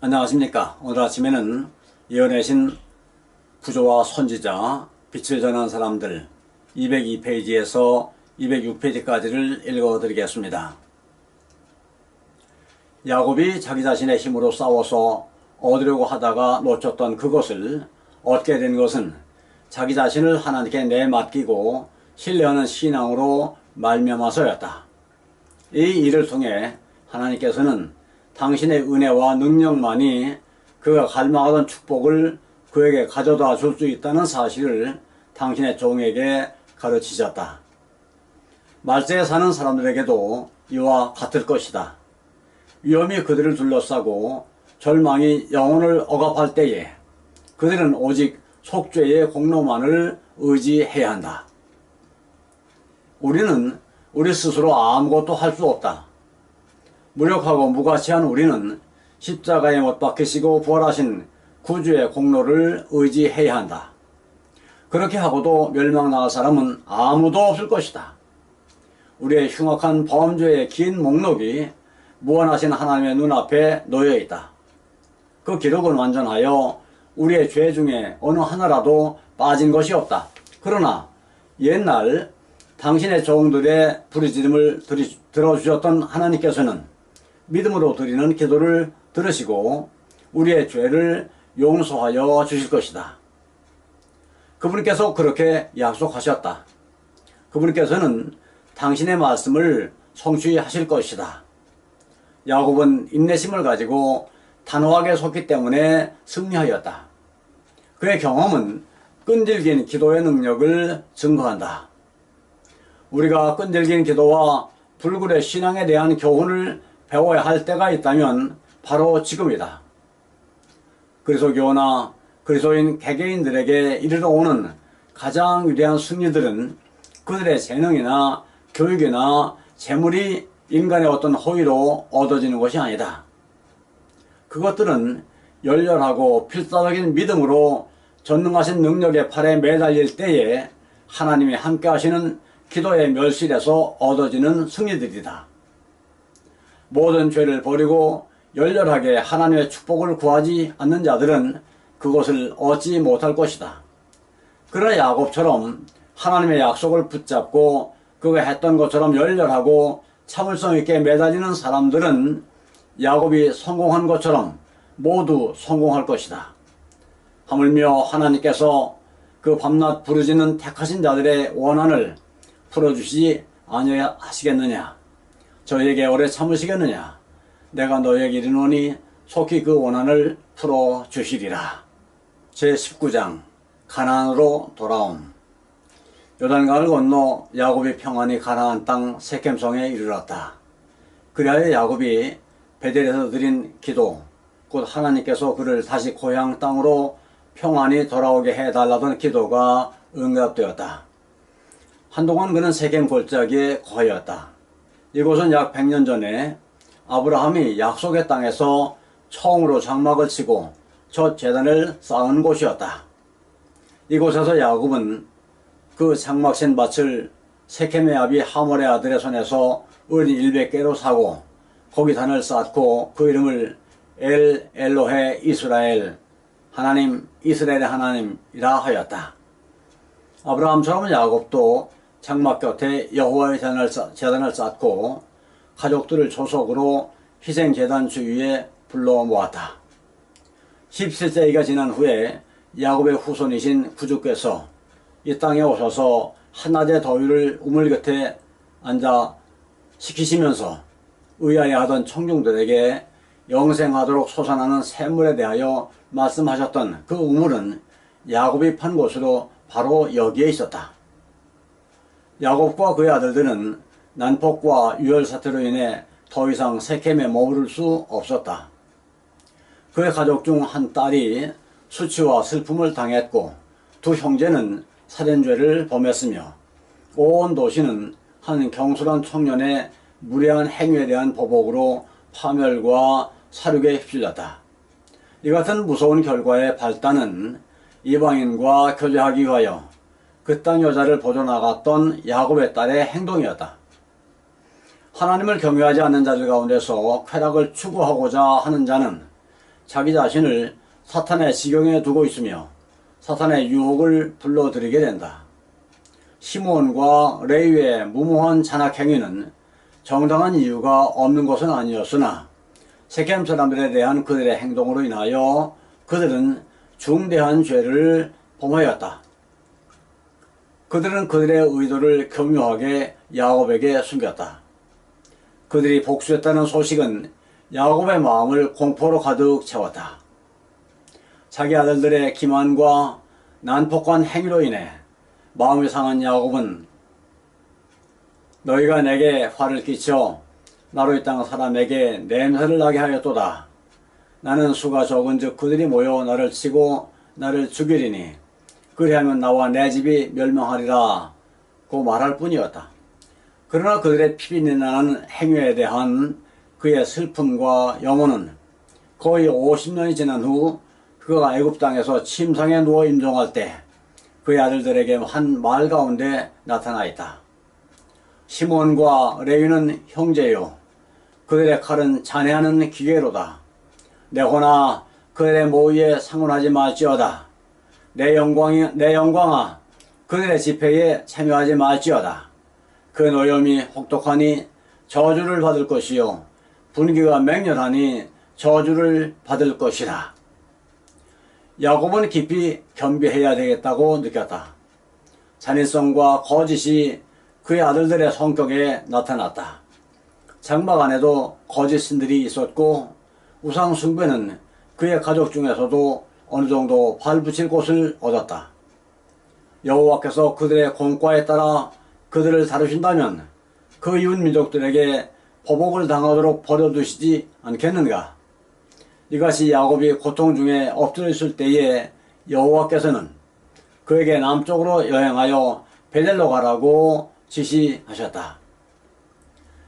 안녕하십니까. 오늘 아침에는 예언의 신 부조와 선지자 빛을 전한 사람들 202페이지에서 206페이지까지를 읽어 드리겠습니다. 야곱이 자기 자신의 힘으로 싸워서 얻으려고 하다가 놓쳤던 그것을 얻게 된 것은 자기 자신을 하나님께 내맡기고 신뢰하는 신앙으로 말미암아서였다. 이 일을 통해 하나님께서는 당신의 은혜와 능력만이 그가 갈망하던 축복을 그에게 가져다 줄 수 있다는 사실을 당신의 종에게 가르치셨다. 말세에 사는 사람들에게도 이와 같을 것이다. 위험이 그들을 둘러싸고 절망이 영혼을 억압할 때에 그들은 오직 속죄의 공로만을 의지해야 한다. 우리는 우리 스스로 아무것도 할 수 없다. 무력하고 무가치한 우리는 십자가에 못 박히시고 부활하신 구주의 공로를 의지해야 한다. 그렇게 하고도 멸망 나갈 사람은 아무도 없을 것이다. 우리의 흉악한 범죄의 긴 목록이 무한하신 하나님의 눈앞에 놓여 있다. 그 기록은 완전하여 우리의 죄 중에 어느 하나라도 빠진 것이 없다. 그러나 옛날 당신의 종들의 부르짖음을 들어주셨던 하나님께서는 믿음으로 드리는 기도를 들으시고 우리의 죄를 용서하여 주실 것이다. 그분께서 그렇게 약속하셨다. 그분께서는 당신의 말씀을 성취 하실 것이다. 야곱은 인내심을 가지고 단호하게 섰기 때문에 승리하였다. 그의 경험은 끈질긴 기도의 능력을 증거한다. 우리가 끈질긴 기도와 불굴의 신앙에 대한 교훈을 배워야 할 때가 있다면 바로 지금이다. 그리스도교나 그리스도인 개개인들에게 이르러 오는 가장 위대한 승리들은 그들의 재능이나 교육이나 재물이 인간의 어떤 호의로 얻어지는 것이 아니다. 그것들은 열렬하고 필사적인 믿음으로 전능하신 능력의 팔에 매달릴 때에 하나님이 함께 하시는 기도의 멸실에서 얻어지는 승리들이다. 모든 죄를 버리고 열렬하게 하나님의 축복을 구하지 않는 자들은 그것을 얻지 못할 것이다. 그러나 야곱처럼 하나님의 약속을 붙잡고 그가 했던 것처럼 열렬하고 참을성 있게 매달리는 사람들은 야곱이 성공한 것처럼 모두 성공할 것이다. 하물며 하나님께서 그 밤낮 부르짖는 택하신 자들의 원한을 풀어주시지 아니하시겠느냐? 저에게 오래 참으시겠느냐? 내가 너에게 이르노니 속히 그 원한을 풀어 주시리라. 제19장 가나안으로 돌아옴 요단강을 건너 야곱이 평안히 가나안 땅 세겜성에 이르렀다. 그리하여 야곱이 베델에서 드린 기도 곧 하나님께서 그를 다시 고향 땅으로 평안히 돌아오게 해달라던 기도가 응답되었다. 한동안 그는 세겜 골짜기에 거하였다. 이곳은 약 100년 전에 아브라함이 약속의 땅에서 처음으로 장막을 치고 첫 재단을 쌓은 곳이었다. 이곳에서 야곱은 그 장막신 밭을 세겜의 아비 하몰의 아들의 손에서 은 100개로 사고 거기 단을 쌓고 그 이름을 엘 엘로헤 이스라엘 하나님 이스라엘의 하나님이라 하였다. 아브라함처럼 야곱도 장막 곁에 여호와의 재단을, 재단을 쌓고 가족들을 조속으로 희생 재단 주위에 불러 모았다. 17세기가 지난 후에 야곱의 후손이신 구주께서 이 땅에 오셔서 한낮의 더위를 우물 곁에 앉아 시키시면서 의아해하던 청중들에게 영생하도록 솟아나는 샘물에 대하여 말씀하셨던 그 우물은 야곱이 판 곳으로 바로 여기에 있었다. 야곱과 그의 아들들은 난폭과 유혈 사태로 인해 더 이상 세겜에 머무를 수 없었다. 그의 가족 중 한 딸이 수치와 슬픔을 당했고 두 형제는 살인죄를 범했으며 온 도시는 한 경솔한 청년의 무례한 행위에 대한 보복으로 파멸과 사륙에 휩쓸렸다. 이 같은 무서운 결과의 발단은 이방인과 교제하기 위하여 그 땅 여자를 보존 나갔던 야곱의 딸의 행동이었다. 하나님을 경외하지 않는 자들 가운데서 쾌락을 추구하고자 하는 자는 자기 자신을 사탄의 지경에 두고 있으며 사탄의 유혹을 불러들이게 된다. 시몬과 레위의 무모한 잔악 행위는 정당한 이유가 없는 것은 아니었으나 세겜 사람들에 대한 그들의 행동으로 인하여 그들은 중대한 죄를 범하였다. 그들은 그들의 의도를 교묘하게 야곱에게 숨겼다. 그들이 복수했다는 소식은 야곱의 마음을 공포로 가득 채웠다. 자기 아들들의 기만과 난폭한 행위로 인해 마음이 상한 야곱은 너희가 내게 화를 끼쳐 나로 이 땅 사람에게 냄새를 나게 하였도다. 나는 수가 적은 즉 그들이 모여 나를 치고 나를 죽이리니 그리하면 나와 내 집이 멸망하리라 고 말할 뿐이었다. 그러나 그들의 피비린나는 행위에 대한 그의 슬픔과 염원은 거의 50년이 지난 후 그가 애굽 땅에서 침상에 누워 임종할 때 그의 아들들에게 한 말 가운데 나타나 있다. 시몬과 레위는 형제요. 그들의 칼은 잔해하는 기계로다. 내 호나 그들의 모의에 상관하지 말지어다. 내 영광이 내 영광아 그들의 집회에 참여하지 말지어다. 그 노염이 혹독하니 저주를 받을 것이요 분기가 맹렬하니 저주를 받을 것이라. 야곱은 깊이 겸비해야 되겠다고 느꼈다. 잔인성과 거짓이 그의 아들들의 성격에 나타났다. 장막 안에도 거짓 신들이 있었고 우상 숭배는 그의 가족 중에서도 어느 정도 발 붙일 곳을 얻었다. 여호와께서 그들의 공과에 따라 그들을 다루신다면 그 이웃 민족들에게 보복을 당하도록 버려두시지 않겠는가? 이것이 야곱이 고통 중에 엎드려 있을 때에 여호와께서는 그에게 남쪽으로 여행하여 베델로 가라고 지시하셨다.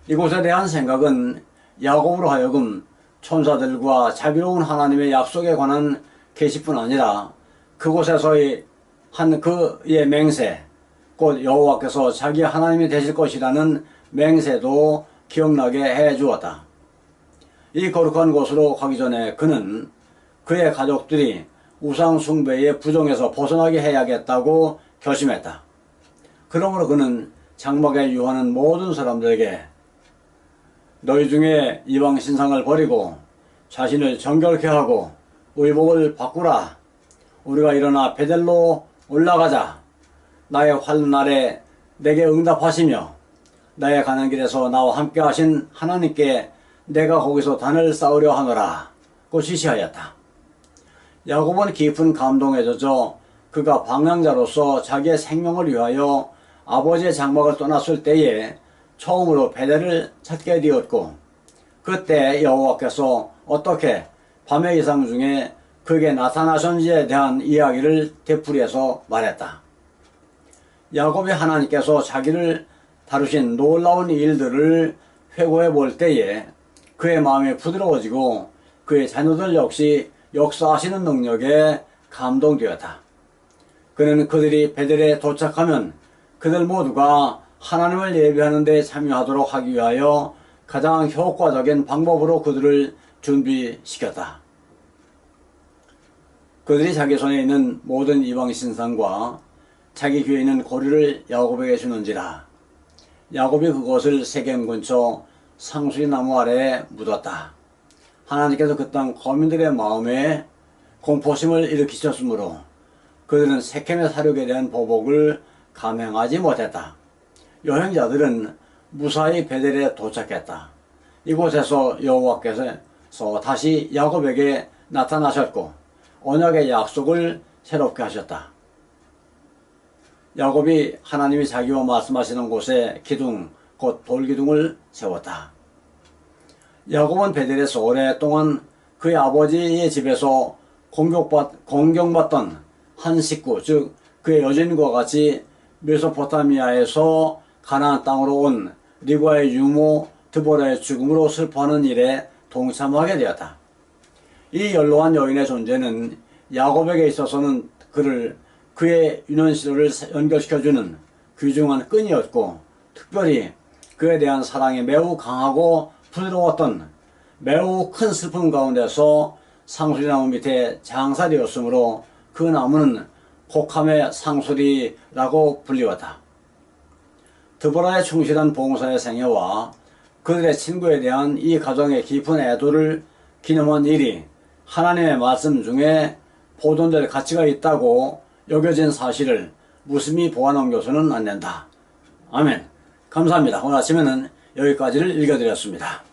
이곳에 대한 생각은 야곱으로 하여금 천사들과 자비로운 하나님의 약속에 관한 계시뿐 아니라 그곳에서의 한 그의 맹세, 곧 여호와께서 자기 하나님이 되실 것이라는 맹세도 기억나게 해 주었다. 이 거룩한 곳으로 가기 전에 그는 그의 가족들이 우상 숭배의 부정에서 벗어나게 해야겠다고 결심했다. 그러므로 그는 장막에 유하는 모든 사람들에게 너희 중에 이방 신상을 버리고 자신을 정결케 하고 의복을 바꾸라. 우리가 일어나 베델로 올라가자. 나의 환난 날에 내게 응답하시며 나의 가는 길에서 나와 함께 하신 하나님께 내가 거기서 단을 쌓으려 하노라. 고 지시하였다. 야곱은 깊은 감동에 젖어 그가 방랑자로서 자기의 생명을 위하여 아버지의 장막을 떠났을 때에 처음으로 베델을 찾게 되었고 그때 여호와께서 어떻게 밤의 이상 중에 그에게 나타나셨는지에 대한 이야기를 되풀이해서 말했다. 야곱의 하나님께서 자기를 다루신 놀라운 일들을 회고해 볼 때에 그의 마음이 부드러워지고 그의 자녀들 역시 역사하시는 능력에 감동되었다. 그는 그들이 베델에 도착하면 그들 모두가 하나님을 예배하는 데 참여하도록 하기 위하여 가장 효과적인 방법으로 그들을 준비시켰다. 그들이 자기 손에 있는 모든 이방 신상과 자기 귀에 있는 고리를 야곱에게 주는지라. 야곱이 그것을 세겜 근처 상수리 나무 아래에 묻었다. 하나님께서 그 땅 거민들의 마음에 공포심을 일으키셨으므로 그들은 세겜의 사륙에 대한 보복을 감행하지 못했다. 여행자들은 무사히 베델에 도착했다. 이곳에서 여호와께서 다시 야곱에게 나타나셨고 언약의 약속을 새롭게 하셨다. 야곱이 하나님이 자기와 말씀하시는 곳에 기둥, 곧 돌기둥을 세웠다. 야곱은 베델에서 오랫동안 그의 아버지의 집에서 공격받, 공경받던 한 식구, 즉 그의 여진과 같이 메소포타미아에서 가나안 땅으로 온 리과의 유모 드보라의 죽음으로 슬퍼하는 일에 동참하게 되었다. 이 연로한 여인의 존재는 야곱에게 있어서는 그를 그의 유년시절을 연결시켜주는 귀중한 끈이었고 특별히 그에 대한 사랑이 매우 강하고 부드러웠던 매우 큰 슬픔 가운데서 상수리나무 밑에 장살이었으므로 그 나무는 혹함의 상수리라고 불리웠다. 드보라의 충실한 봉사의 생애와 그들의 친구에 대한 이 가정의 깊은 애도를 기념한 일이 하나님의 말씀 중에 보존될 가치가 있다고 여겨진 사실을 무심히 보완넘겨서는 안 된다. 아멘. 감사합니다. 오늘 아침에는 여기까지를 읽어드렸습니다.